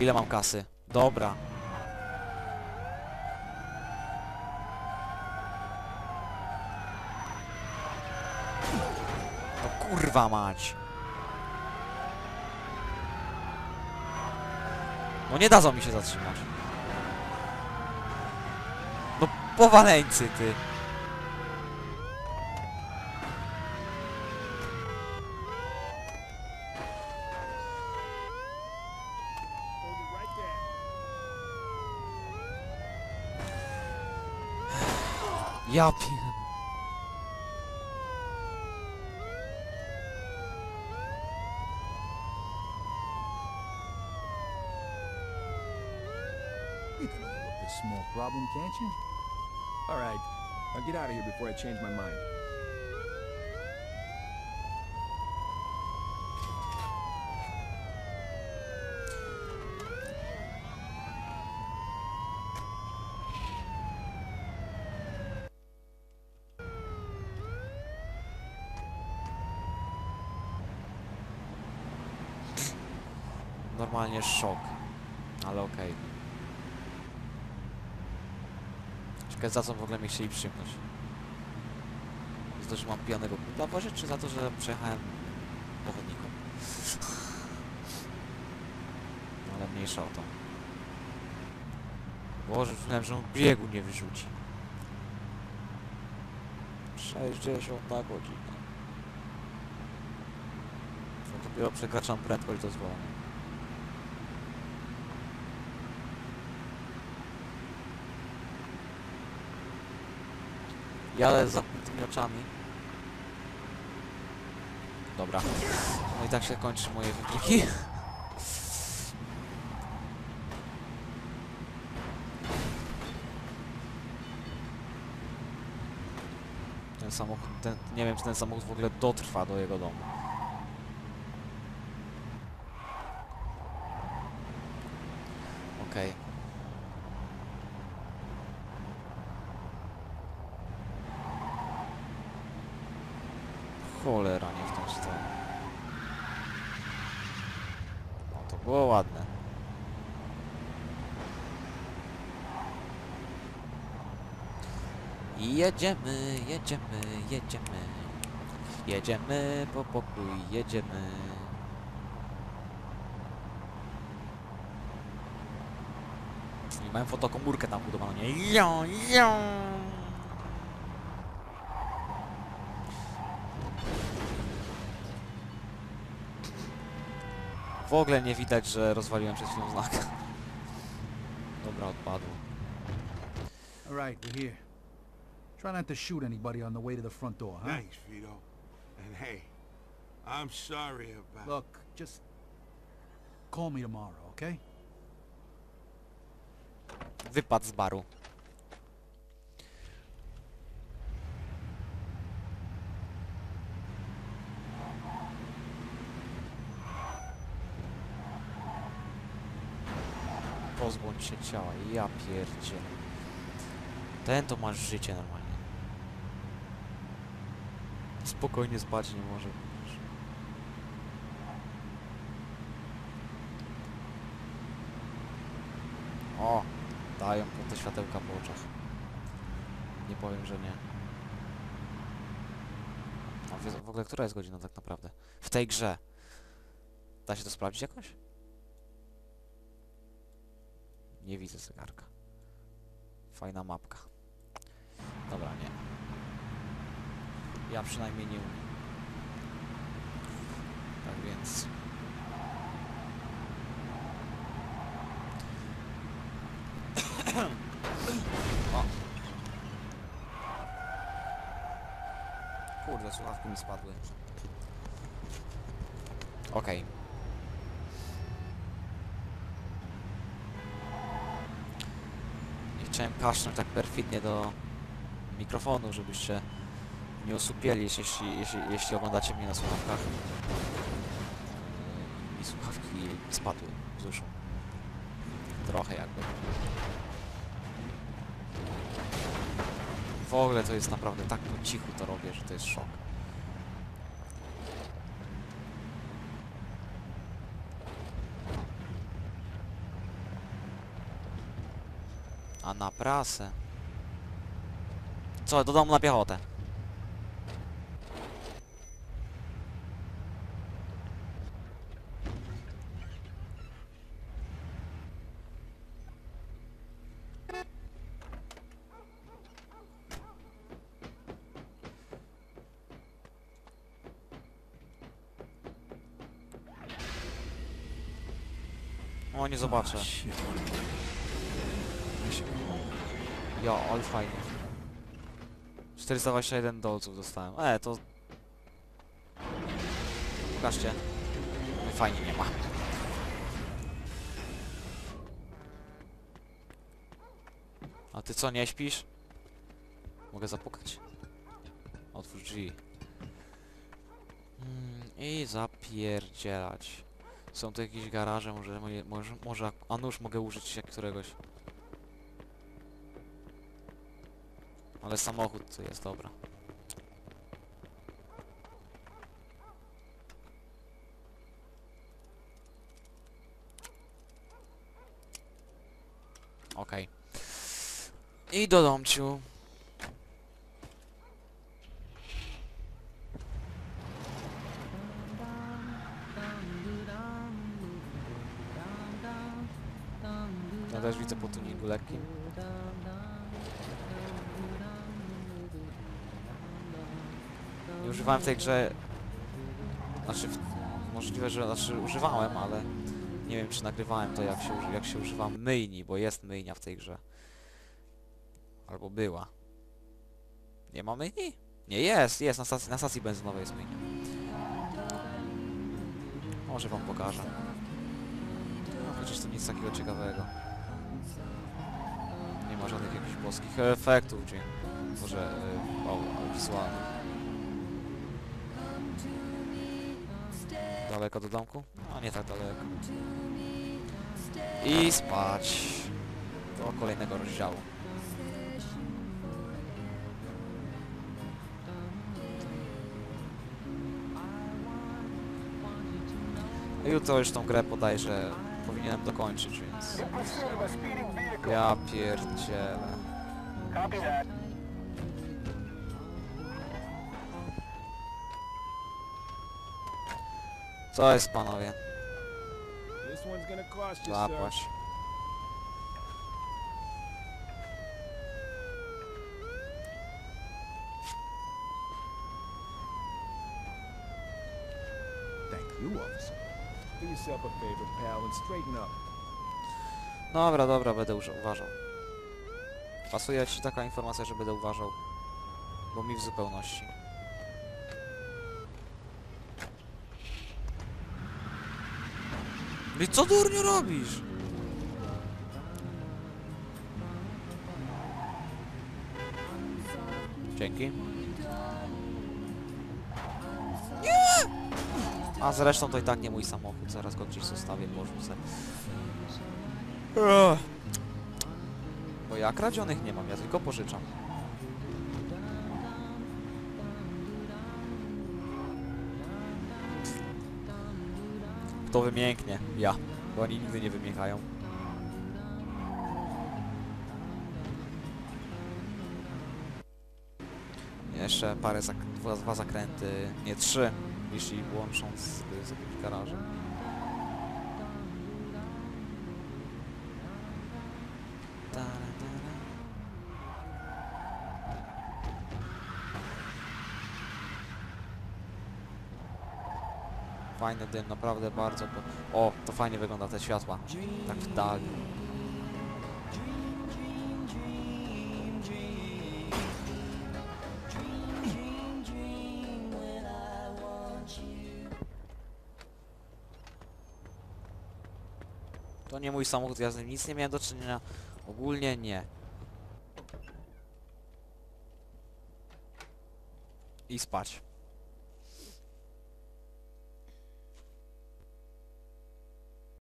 Ile mam kasy? Dobra. No kurwa mać. No nie dadzą mi się zatrzymać. No powaleńcy ty. Ja pier... You can overlook this small problem, can't you? All right, I'll get out of here before I change my mind. Normalnie szok. Ale okej. Ciekawe za co w ogóle mi chcieli przyjemność. Za to, że mam pijanego kutla w czy za to, że przejechałem po chodniku? No, ale mniejsza o to. Boże, myślałem, że on biegu nie wyrzuci. 60 na godzinę. To dopiero przekraczam prędkość dozwoloną. Jadę z zamkniętymi oczami. Dobra. No i tak się kończy moje wyniki. Ten samochód, ten, nie wiem czy ten samochód w ogóle dotrwa do jego domu. Okej. Cholera, nie w tą stronę. No to było ładne. Jedziemy, jedziemy, jedziemy. Jedziemy po pokój, jedziemy. I mają fotokomórkę tam budowaną, nie? Ją, ją. W ogóle nie widać, że rozwaliłem przed chwilą znak. Dobra, odpadło. All right, we're here. Try not to shoot anybody on the way to the front door, huh? Thanks, Vito. And hey, I'm sorry about... Look, just call me tomorrow, okay? Wypad z baru. Pozbądź się ciała, ja pierdzie. Ten to masz życie normalnie. Spokojnie spać nie może. O, dają po te światełka po oczach. Nie powiem, że nie. A w ogóle która jest godzina tak naprawdę? W tej grze. Da się to sprawdzić jakoś? Nie widzę zegarka. Fajna mapka. Dobra, nie. Ja przynajmniej nie umiem. Tak więc... O. Kurde, słuchawki mi spadły. Okej. Nie chciałem kaszlnąć tak perfidnie do mikrofonu, żebyście nie osupieli, jeśli, jeśli, jeśli oglądacie mnie na słuchawkach. I słuchawki spadły z uszu. Trochę jakby. W ogóle to jest naprawdę tak po cichu to robię, że to jest szok. A na prasę. Co, do domu na piechotę. O, nie zobaczę. Home. Ja, ale fajnie. 421 dolców dostałem. E, to... Pokażcie. Fajnie nie ma. A ty co, nie śpisz? Mogę zapukać? Otwórz drzwi. Mm, I zapierdzielać. Są tu jakieś garaże, może, może, może, a nóż mogę użyć jak któregoś. Ale samochód to jest, dobra. Okej. I do domciu. Ja też widzę po tuningu lekkim. Używałem w tej grze... Znaczy, w... możliwe, że znaczy, używałem, ale nie wiem, czy nagrywałem to, jak się, jak się używa myjni, bo jest myjnia w tej grze. Albo była. Nie ma myjni? Nie, jest, jest, na stacji, na stacji benzynowej jest myjnia. Może wam pokażę. No, chociaż to nic takiego ciekawego. Nie ma żadnych jakichś boskich efektów, dźwięk. Może yy, o, o, wizualnych. Daleko do domku? No nie tak daleko. I spać. Do kolejnego rozdziału. Jutro już tą grę bodajże powinienem dokończyć, więc... Ja pierdzielę. Pal, and straighten up. Dobra, dobra, będę uważał. Pasuje ci taka informacja, że będę uważał. Bo mi w zupełności. I co durniu robisz? Dzięki. Nie! A zresztą to i tak nie mój samochód, zaraz go gdzieś zostawię, porzucę. Bo ja kradzionych nie mam, ja tylko pożyczam. Kto wymięknie? Ja. Bo oni nigdy nie wymiękają. Jeszcze parę zak dwa, dwa zakręty, nie trzy, jeśli łączą z, z jakimś garażem. Fajny dym, naprawdę bardzo. O, to fajnie wygląda te światła. Tak w dali. To nie mój samochód, ja z nim nic nie miałem do czynienia. Ogólnie nie. I spać.